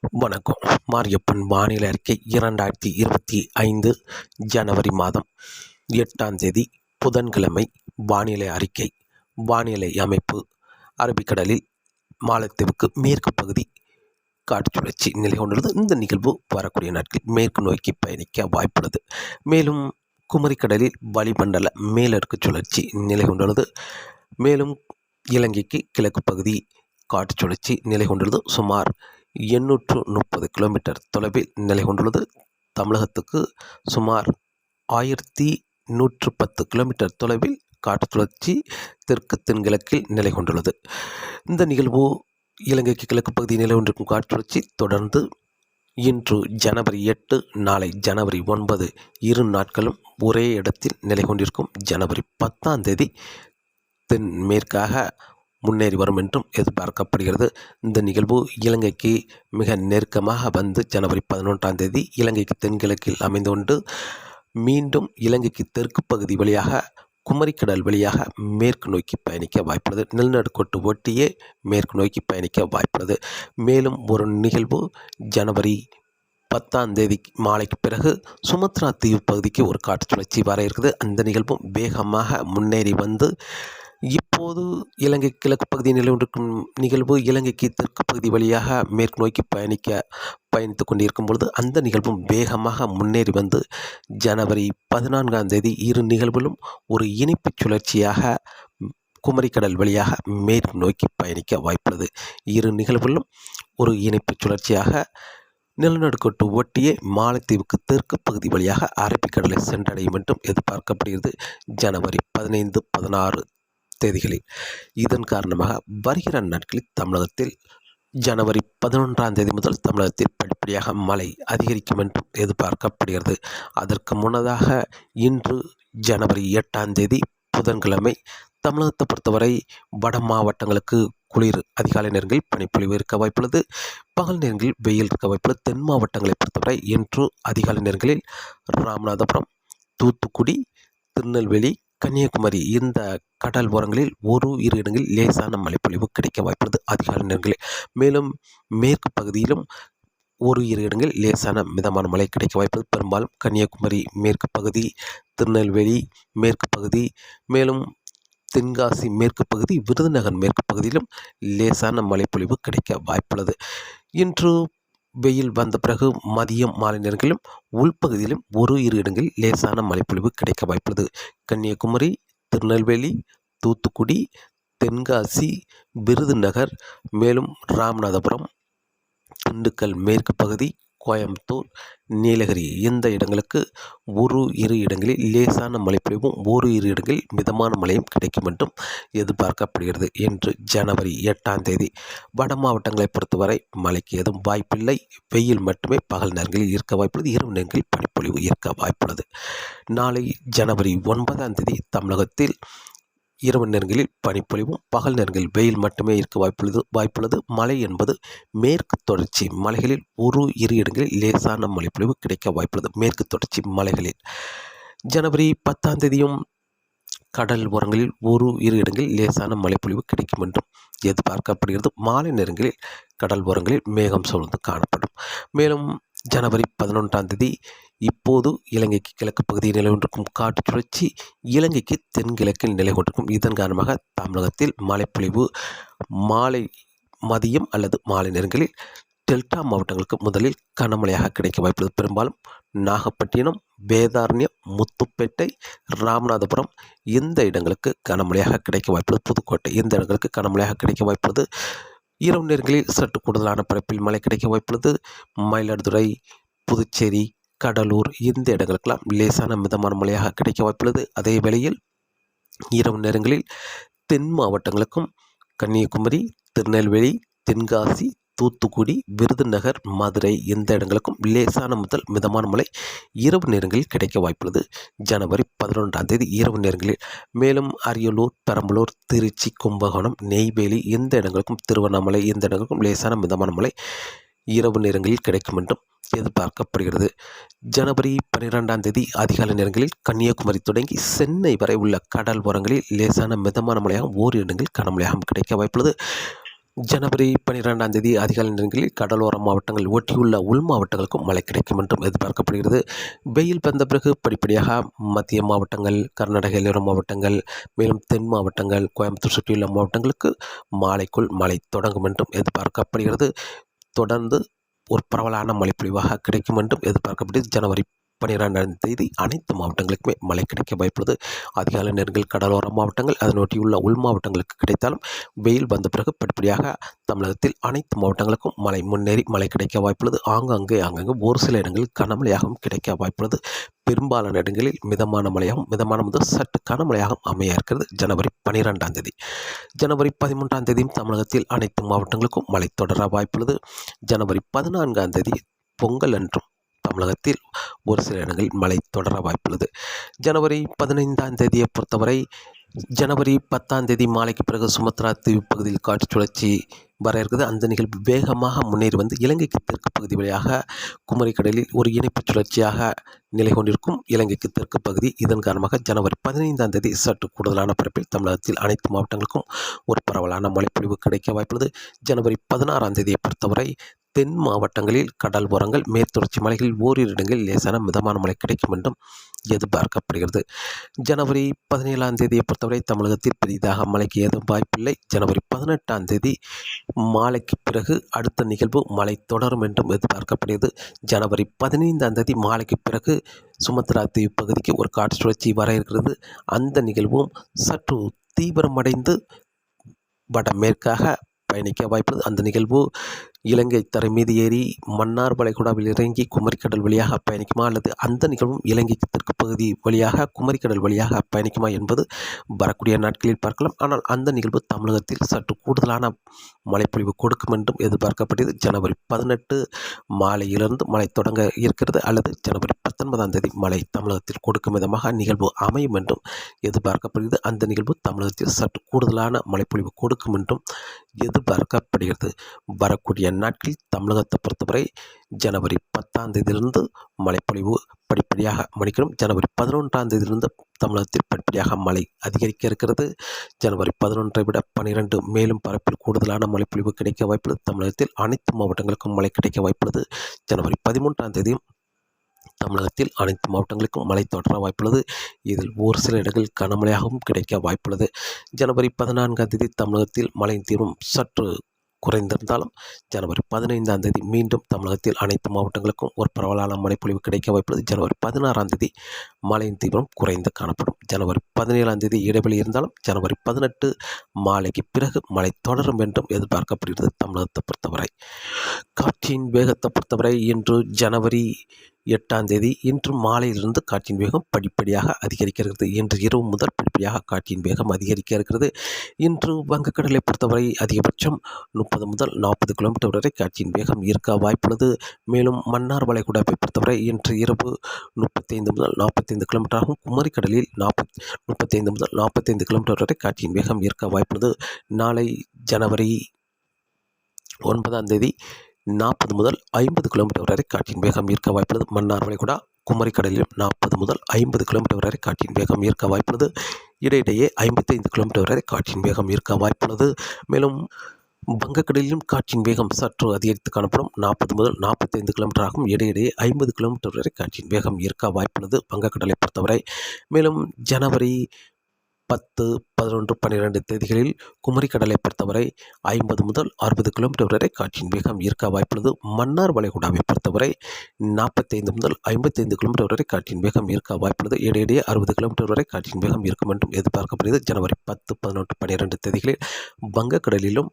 வணக்கம். மாரியப்பன் வானிலை அறிக்கை இரண்டாயிரத்தி இருபத்தி ஐந்து ஜனவரி மாதம் எட்டாம் தேதி புதன்கிழமை வானிலை அறிக்கை. வானிலை அமைப்பு அரபிக்கடலில் மாலத்தீவுக்கு மேற்கு பகுதி காற்று சுழற்சி நிலை கொண்டுள்ளது. இந்த நிகழ்வு வரக்கூடிய நாட்கள் மேற்கு நோக்கி பயணிக்க வாய்ப்புள்ளது. மேலும் குமரிக்கடலில் வளிமண்டல மேலடுக்கு சுழற்சி நிலை கொண்டுள்ளது. மேலும் இலங்கைக்கு கிழக்கு பகுதி காற்று சுழற்சி நிலை கொண்டுள்ளது. சுமார் எண்ணூற்று முப்பது கிலோமீட்டர் தொலைவில் நிலை கொண்டுள்ளது. தமிழகத்துக்கு சுமார் ஆயிரத்தி நூற்று பத்து கிலோமீட்டர் தொலைவில் காற்று சுழற்சி தெற்கு தென்கிழக்கில் நிலை கொண்டுள்ளது. இந்த நிகழ்வு இலங்கைக்கு கிழக்கு பகுதியில் நிலை கொண்டிருக்கும் காற்று சுழற்சி தொடர்ந்து இன்று ஜனவரி எட்டு நாளை ஜனவரி ஒன்பது இரு நாட்களும் ஒரே இடத்தில் நிலை கொண்டிருக்கும் ஜனவரி பத்தாம் தேதி தென்மேற்காக முன்னேறி வரும் என்றும் எதிர்பார்க்கப்படுகிறது. இந்த நிகழ்வு இலங்கைக்கு மிக நெருக்கமாக வந்து ஜனவரி பதினொன்றாம் தேதி இலங்கைக்கு தென்கிழக்கில் அமைந்து கொண்டு மீண்டும் இலங்கைக்கு தெற்கு பகுதி வழியாக குமரிக்கடல் வழியாக மேற்கு நோக்கி பயணிக்க வாய்ப்புள்ளது. நிலநடுக்கோட்டு ஒட்டியே மேற்கு நோக்கி பயணிக்க வாய்ப்புள்ளது. மேலும் ஒரு நிகழ்வு ஜனவரி பத்தாம் தேதி மாலைக்கு பிறகு சுமத்ரா தீவு பகுதிக்கு ஒரு காற்று சுழற்சி வர இருக்குது அந்த நிகழ்வும் வேகமாக முன்னேறி வந்து இப்போது இலங்கை கிழக்கு பகுதியில் நிலை நிகழ்வு இலங்கைக்கு தெற்கு பகுதி வழியாக மேற்கு நோக்கி பயணிக்க பயணித்து கொண்டிருக்கும் பொழுது அந்த நிகழ்வும் வேகமாக முன்னேறி வந்து ஜனவரி பதினான்காம் தேதி இரு நிகழ்வுகளும் ஒரு இனிப்பு சுழற்சியாக குமரிக்கடல் வழியாக மேற்கு நோக்கி பயணிக்க வாய்ப்புள்ளது. இரு நிகழ்வுகளும் ஒரு இணைப்பு சுழற்சியாக நிலநடுக்கோட்டு ஒட்டியே மாலத்தீவுக்கு தெற்கு பகுதி வழியாக அரபிக்கடலை சென்றடையும் என்றும் எதிர்பார்க்கப்படுகிறது. ஜனவரி பதினைந்து பதினாறு தேதிகளில். இதன் காரணமாக வருகிற நாட்களில் தமிழகத்தில் ஜனவரி பதினொன்றாம் தேதி முதல் தமிழகத்தில் படிப்படியாக மழை அதிகரிக்கும் என்றும் எதிர்பார்க்கப்படுகிறது. அதற்கு முன்னதாக இன்று ஜனவரி எட்டாம் தேதி புதன்கிழமை தமிழகத்தை பொறுத்தவரை வட மாவட்டங்களுக்கு குளிர் அதிகாலை நேரங்களில் பனிப்பொழிவு இருக்க வாய்ப்புள்ளது. பகல் நேரங்களில் வெயில் இருக்க வாய்ப்புள்ளது. தென் மாவட்டங்களை பொறுத்தவரை இன்று அதிகாலை நேரங்களில் ராமநாதபுரம் தூத்துக்குடி திருநெல்வேலி கன்னியாகுமரி இந்த கடல் ஓரங்களில் ஒரு இரு இடங்களில் லேசான மழைப்பொழிவு கிடைக்க வாய்ப்புள்ளது. அதிகாலை நேரங்களில் மேலும் மேற்கு பகுதியிலும் ஒரு இரு இடங்களில் லேசான மிதமான மழை கிடைக்க வாய்ப்பது பெரும்பாலும் கன்னியாகுமரி மேற்கு பகுதி திருநெல்வேலி மேற்கு பகுதி மேலும் தென்காசி மேற்கு பகுதி விருதுநகர் மேற்கு பகுதியிலும் லேசான மழைப்பொழிவு கிடைக்க வாய்ப்புள்ளது. இன்று வெயில் வந்த பிறகு மதியம் மாலை நேரங்களிலும் உள்பகுதியிலும் ஒரு இரு இடங்களில் லேசான மழைப்பொழிவு கிடைக்க வாய்ப்புள்ளது. கன்னியாகுமரி திருநெல்வேலி தூத்துக்குடி தென்காசி விருதுநகர் மேலும் ராமநாதபுரம் திண்டுக்கல் மேற்கு பகுதி கோயம்புத்தூர் நீலகிரி. இந்த இடங்களுக்கு ஒரு இரு இடங்களில் லேசான மழைப்பொழிவும் ஒரு இரு இடங்களில் மிதமான மழையும் கிடைக்கும் என்றும் எதிர்பார்க்கப்படுகிறது. என்று ஜனவரி எட்டாம் தேதி வட மாவட்டங்களை பொறுத்தவரை மழைக்கு எதுவும் வாய்ப்பில்லை. வெயில் மட்டுமே பகல் நேரங்களில் இருக்க வாய்ப்புள்ளது. இரவு நேரங்களில் பனிப்பொழிவு இருக்க வாய்ப்புள்ளது. நாளை ஜனவரி ஒன்பதாம் தேதி தமிழகத்தில் இரவு நேரங்களில் பனிப்பொழிவும் பகல் நேரங்களில் வெயில் மட்டுமே இருக்க வாய்ப்புள்ளது. வாய்ப்புள்ளது. மழை என்பது மேற்கு தொடர்ச்சி மலைகளில் ஒரு இரு இடங்களில் லேசான மழைப்பொழிவு கிடைக்க வாய்ப்புள்ளது. மேற்கு தொடர்ச்சி மலைகளில் ஜனவரி பத்தாம் தேதியும் கடல் ஓரங்களில் ஒரு இரு இடங்களில் லேசான மழைப்பொழிவு கிடைக்கும் என்றும் எதிர்பார்க்கப்படுகிறது. மாலை நேரங்களில் கடல் ஓரங்களில் மேகம் சூழ்ந்து காணப்படும். மேலும் ஜனவரி பதினொன்றாம் தேதி இப்போது இலங்கைக்கு கிழக்கு பகுதியில் நிலை கொண்டிருக்கும் காற்று சுழற்சி இலங்கைக்கு தென்கிழக்கில் நிலை கொண்டிருக்கும் இதன் காரணமாக தமிழகத்தில் மழைப்பொழிவு மாலை மதியம் அல்லது மாலை நேரங்களில் டெல்டா மாவட்டங்களுக்கு முதலில் கனமழையாக கிடைக்க வாய்ப்புள்ளது. பெரும்பாலும் நாகப்பட்டினம் வேதாரண்யம் முத்துப்பேட்டை ராமநாதபுரம் இந்த இடங்களுக்கு கனமழையாக கிடைக்க வாய்ப்புள்ளது. புதுக்கோட்டை இந்த இடங்களுக்கு கனமழையாக கிடைக்க வாய்ப்புள்ளது. இரவு நேரங்களில் சற்று கூடுதலான பரப்பில் மழை கிடைக்க வாய்ப்புள்ளது. மயிலாடுதுறை புதுச்சேரி கடலூர் இந்த இடங்களுக்கெல்லாம் லேசான மிதமான மழையாக கிடைக்க வாய்ப்புள்ளது. அதே வேளையில் இரவு நேரங்களில் தென் மாவட்டங்களுக்கும் கன்னியாகுமரி திருநெல்வேலி தென்காசி தூத்துக்குடி விருதுநகர் மதுரை இந்த இடங்களுக்கும் லேசான முதல் மிதமான மழை இரவு நேரங்களில் கிடைக்க வாய்ப்புள்ளது. ஜனவரி பதினொன்றாம் தேதி இரவு நேரங்களில் மேலும் அரியலூர் பெரம்பலூர் திருச்சி கும்பகோணம் நெய்வேலி இந்த இடங்களுக்கும் திருவண்ணாமலை இந்த இடங்களுக்கும் லேசான மிதமான மழை இரவு நேரங்களில் கிடைக்கும் என்றும் எதிர்பார்க்கப்படுகிறது. ஜனவரி பன்னிரெண்டாம் தேதி அதிகாலை நேரங்களில் கன்னியாகுமரி தொடங்கி சென்னை வரை உள்ள கடல் ஓரங்களில் லேசான மிதமான மழையாகவும் ஓரிரு இடங்களில் கனமழையாகவும் கிடைக்க வாய்ப்புள்ளது. ஜனவரி பன்னிரெண்டாம் தேதி அதிகாலை நேரங்களில் கடலோர மாவட்டங்கள் ஒட்டியுள்ள உள் மாவட்டங்களுக்கும் மழை கிடைக்கும் என்றும் எதிர்பார்க்கப்படுகிறது. வெயில் வந்த பிறகு படிப்படியாக மத்திய மாவட்டங்கள் கர்நாடக எல்லையோர மாவட்டங்கள் மேலும் தென் மாவட்டங்கள் கோயம்புத்தூர் சுற்றியுள்ள மாவட்டங்களுக்கு மாலைக்குள் மழை தொடங்கும் என்றும் எதிர்பார்க்கப்படுகிறது. தொடர்ந்து ஒரு பரவலான மழைப்பொழிவாக கிடைக்கும் என்றும் எதிர்பார்க்கப்பட்டது ஜனவரி பன்னிரெண்டாம் தேதி அனைத்து மாவட்டங்களுக்குமே மழை கிடைக்க வாய்ப்புள்ளது. அதிகாலை நேரங்கள் கடலோர மாவட்டங்கள் அதனொட்டியுள்ள உள் மாவட்டங்களுக்கு கிடைத்தாலும் வெயில் வந்த பிறகு படிப்படியாக தமிழகத்தில் அனைத்து மாவட்டங்களுக்கும் மழை முன்னேறி மழை கிடைக்க வாய்ப்புள்ளது. ஆங்காங்கே ஆங்காங்கே ஒரு சில இடங்களில் கனமழையாகவும் கிடைக்க வாய்ப்புள்ளது. பெரும்பாலான இடங்களில் மிதமான மழையாகவும் மிதமான முதல் சற்று கனமழையாகவும் அமைய இருக்கிறது ஜனவரி பனிரெண்டாம் தேதி. ஜனவரி பதிமூன்றாம் தேதியும் தமிழகத்தில் அனைத்து மாவட்டங்களுக்கும் மழை தொடர வாய்ப்புள்ளது. ஜனவரி பதினான்காம் தேதி பொங்கல் அன்றும் தமிழகத்தில் ஒரு சில இடங்களில் மழை தொடர வாய்ப்புள்ளது. ஜனவரி பதினைந்தாம் தேதியை பொறுத்தவரை ஜனவரி பத்தாம் தேதி மாலைக்கு பிறகு சுமத்ரா தீவு பகுதியில் காற்று சுழற்சி வர இருக்குது அந்த நிகழ்வு வேகமாக முன்னேறி வந்து இலங்கைக்கு தெற்கு பகுதி வழியாக குமரிக்கடலில் ஒரு இணைப்பு சுழற்சியாக நிலை கொண்டிருக்கும் இலங்கைக்கு தெற்கு பகுதி. இதன் காரணமாக ஜனவரி பதினைந்தாம் தேதி சற்று கூடுதலான பரப்பில் தமிழகத்தில் அனைத்து மாவட்டங்களுக்கும் ஒரு பரவலான மழைப்பொழிவு கிடைக்க வாய்ப்புள்ளது. ஜனவரி பதினாறாம் தேதியை பொறுத்தவரை தென் மாவட்டங்களில் கடல் ஓரங்கள் மேற்தொடர்ச்சி மலைகளில் ஓரிரு இடங்களில் லேசான மிதமான மழை கிடைக்கும் என்றும் எதிர்பார்க்கப்படுகிறது. ஜனவரி பதினேழாம் தேதியை பொறுத்தவரை தமிழகத்தில் பெரிதாக மழைக்கு ஏதும் வாய்ப்பில்லை. ஜனவரி பதினெட்டாம் தேதி மாலைக்கு பிறகு அடுத்த நிகழ்வு மழை தொடரும் என்றும் எதிர்பார்க்கப்படுகிறது. ஜனவரி பதினைந்தாம் தேதி மாலைக்கு பிறகு சுமத்ரா தீவு பகுதிக்கு ஒரு காற்று சுழற்சி வர இருக்கிறது. அந்த நிகழ்வும் சற்று தீவிரமடைந்து வடமேற்காக பயணிக்க வாய்ப்பு அந்த நிகழ்வு இலங்கை தரை மீது ஏறி மன்னார் வளைகுடாவில் இறங்கி குமரிக்கடல் வழியாக பயணிக்குமா அல்லது அந்த நிகழ்வும் இலங்கை தெற்கு பகுதி வழியாக குமரிக்கடல் வழியாக பயணிக்குமா என்பது வரக்கூடிய நாட்களில் பார்க்கலாம். ஆனால் அந்த நிகழ்வு தமிழகத்தில் சற்று கூடுதலான மழைப்பொழிவு கொடுக்கும் என்றும் எதிர்பார்க்கப்படுகிறது. ஜனவரி பதினெட்டு மாலையிலிருந்து மழை தொடங்க இருக்கிறது அல்லது ஜனவரி பத்தொன்பதாம் தேதி மழை தமிழகத்தில் கொடுக்கும் விதமாக நிகழ்வு அமையும் என்றும் எதிர்பார்க்கப்படுகிறது. அந்த நிகழ்வு தமிழகத்தில் சற்று கூடுதலான மழைப்பொழிவு கொடுக்கும் என்றும் எதிர்பார்க்கப்படுகிறது. வரக்கூடிய நாட்களில் தமிழகத்தை பொறுத்தவரை ஜனவரி பத்தாம் தேதியிலிருந்து மழைப்பொழிவு படிப்படியாக மணிக்கிறோம் ஜனவரி பதினொன்றாம் தேதியிலிருந்து தமிழகத்தில் படிப்படியாக மழை அதிகரிக்க இருக்கிறது. ஜனவரி பதினொன்றை விட பனிரெண்டு மேலும் பரப்பில் கூடுதலான மழைப்பொழிவு கிடைக்க வாய்ப்புள்ளது. தமிழகத்தில் அனைத்து மாவட்டங்களுக்கும் மழை கிடைக்க வாய்ப்புள்ளது. ஜனவரி பதிமூன்றாம் தேதியும் தமிழகத்தில் அனைத்து மாவட்டங்களுக்கும் மழை தொடர வாய்ப்புள்ளது. இதில் ஒரு சில இடங்களில் கனமழையாகவும் கிடைக்க வாய்ப்புள்ளது. ஜனவரி பதினான்காம் தேதி தமிழகத்தில் மழையின் தீவிரம் சற்று குறைந்திருந்தாலும் ஜனவரி பதினைந்தாம் தேதி மீண்டும் தமிழகத்தில் அனைத்து மாவட்டங்களுக்கும் ஒரு பரவலான மழைப்பொழிவு கிடைக்க வாய்ப்புள்ளது ஜனவரி பதினாறாம் தேதி. மழையின் தீவிரம் குறைந்து காணப்படும். ஜனவரி பதினேழாம் தேதி இடைவெளி இருந்தாலும் ஜனவரி பதினெட்டு மாலைக்கு பிறகு மழை தொடரும் என்றும் எதிர்பார்க்கப்படுகிறது தமிழகத்தை பொறுத்தவரை. காற்றின் வேகத்தை பொறுத்தவரை இன்று ஜனவரி எட்டாம் தேதி இன்று மாலையிலிருந்து காற்றின் வேகம் படிப்படியாக அதிகரிக்க இருக்கிறது இன்று இரவு முதல் படிப்படியாக காற்றின் வேகம் அதிகரிக்க இருக்கிறது. இன்று வங்கக்கடலை பொறுத்தவரை அதிகபட்சம் முப்பது முதல் நாற்பது கிலோமீட்டர் வரை காற்றின் வேகம் இருக்க வாய்ப்புள்ளது. மேலும் மன்னார் வளைகுடாவை பொறுத்தவரை இன்று இரவு முப்பத்தைந்து முதல் நாற்பத்தைந்து கிலோமீட்டராகவும் குமரிக்கடலில் நாற்பத் முப்பத்தைந்து முதல் நாற்பத்தைந்து கிலோமீட்டர் வரை காற்றின் வேகம் இருக்க வாய்ப்புள்ளது. நாளை ஜனவரி ஒன்பதாம் தேதி நாற்பது முதல் ஐம்பது கிலோமீட்டர் வரை காற்றின் வேகம் ஈர்க்க வாய்ப்புள்ளது. மன்னார் வளைகுடா குமரிக்கடலிலும் நாற்பது முதல் ஐம்பது கிலோமீட்டர் வரை காற்றின் வேகம் ஈர்க்க வாய்ப்புள்ளது. இடையிடையே ஐம்பத்தைந்து கிலோமீட்டர் வரை காற்றின் வேகம் ஈர்க்க வாய்ப்புள்ளது. மேலும் வங்கக்கடலிலும் காற்றின் வேகம் சற்று அதிகரித்து காணப்படும். நாற்பது முதல் நாற்பத்தைந்து கிலோமீட்டர் ஆகும். இடையிடையே ஐம்பது கிலோமீட்டர் வரை காற்றின் வேகம் ஈர்க்க வாய்ப்புள்ளது வங்கக்கடலை பொறுத்தவரை. மேலும் ஜனவரி பத்து பதினொன்று பன்னிரெண்டு தேதிகளில் குமரிக்கடலை பொறுத்தவரை ஐம்பது முதல் அறுபது கிலோமீட்டர் வரை காற்றின் வேகம் இருக்க வாய்ப்புள்ளது. மன்னார் வளைகுடாவை பொறுத்தவரை நாற்பத்தைந்து முதல் ஐம்பத்தைந்து கிலோமீட்டர் வரை காற்றின் வேகம் இருக்க வாய்ப்புள்ளது. இடையிடையே அறுபது கிலோமீட்டர் வரை காற்றின் வேகம் இருக்கும் என்றும் எதிர்பார்க்கப்படுகிறது. ஜனவரி பத்து பதினொன்று பன்னிரெண்டு தேதிகளில் வங்கக்கடலிலும்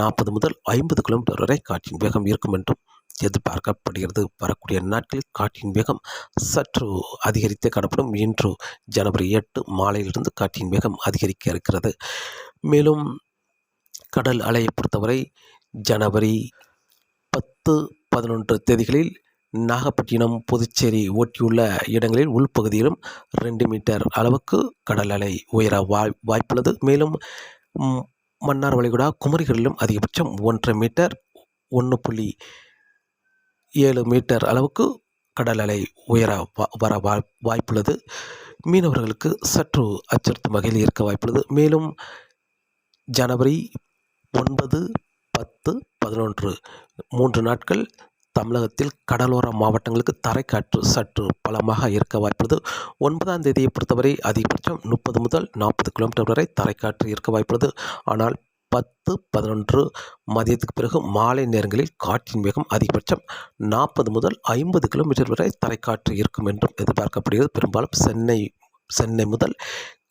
நாற்பது முதல் ஐம்பது கிலோமீட்டர் வரை காற்றின் வேகம் இருக்கும் என்றும் எதிர்பார்க்கப்படுகிறது. வரக்கூடிய நாட்களில் காற்றின் வேகம் சற்று அதிகரித்து காணப்படும். இன்று ஜனவரி எட்டு மாலையிலிருந்து காற்றின் வேகம் அதிகரிக்க இருக்கிறது. மேலும் கடல் அலையை பொறுத்தவரை ஜனவரி பத்து பதினொன்று தேதிகளில் நாகப்பட்டினம் புதுச்சேரி ஒட்டியுள்ள இடங்களில் உள்பகுதியிலும் ரெண்டு மீட்டர் அளவுக்கு கடல் அலை உயர வாய் வாய்ப்புள்ளது. மேலும் மன்னார் வளைகுடா குமரிகளிலும் அதிகபட்சம் ஒன்றரை மீட்டர் ஒன்று புள்ளி ஏழு மீட்டர் அளவுக்கு கடல் அலை உயர வர வாய்ப்புள்ளது. மீனவர்களுக்கு சற்று அச்சுறுத்தும் வகையில் இருக்க வாய்ப்புள்ளது. மேலும் ஜனவரி ஒன்பது பத்து பதினொன்று மூன்று நாட்கள் தமிழகத்தில் கடலோர மாவட்டங்களுக்கு தரைக்காற்று சற்று பலமாக இருக்க வாய்ப்புள்ளது. ஒன்பதாம் தேதியை பொறுத்தவரை அதிகபட்சம் முப்பது முதல் நாற்பது கிலோமீட்டர் வரை தரைக்காற்று இருக்க வாய்ப்புள்ளது. ஆனால் பத்து பதினொன்று மதியத்துக்கு பிறகு மாலை நேரங்களில் காற்றின் வேகம் அதிகபட்சம் நாற்பது முதல் ஐம்பது கிலோமீட்டர் வரை தரைக்காற்று இருக்கும் என்றும் எதிர்பார்க்கப்படுகிறது. பெரும்பாலும் சென்னை சென்னை முதல்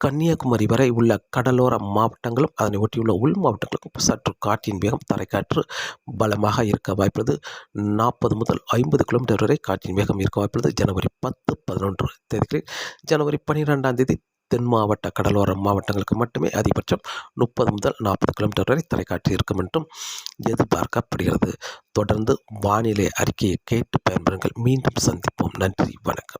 கன்னியாகுமரி வரை உள்ள கடலோர மாவட்டங்களும் அதனை ஒட்டியுள்ள உள் மாவட்டங்களுக்கும் சற்று காற்றின் வேகம் தரைக்காற்று பலமாக இருக்க வாய்ப்புள்ளது. நாற்பது முதல் ஐம்பது கிலோமீட்டர் வரை காற்றின் வேகம் இருக்க வாய்ப்புள்ளது. ஜனவரி பத்து பதினொன்று தேதிகளில் ஜனவரி பன்னிரெண்டாம் தேதி தென் மாவட்ட கடலோர மாவட்டங்களுக்கு மட்டுமே அதிகபட்சம் முப்பது முதல் நாற்பது கிலோமீட்டர் வரை தொலைக்காட்சி இருக்கும் என்றும் எதிர்பார்க்கப்படுகிறது. தொடர்ந்து வானிலை அறிக்கையை கேட்டு பயன்பெறுங்கள். மீண்டும் சந்திப்போம். நன்றி. வணக்கம்.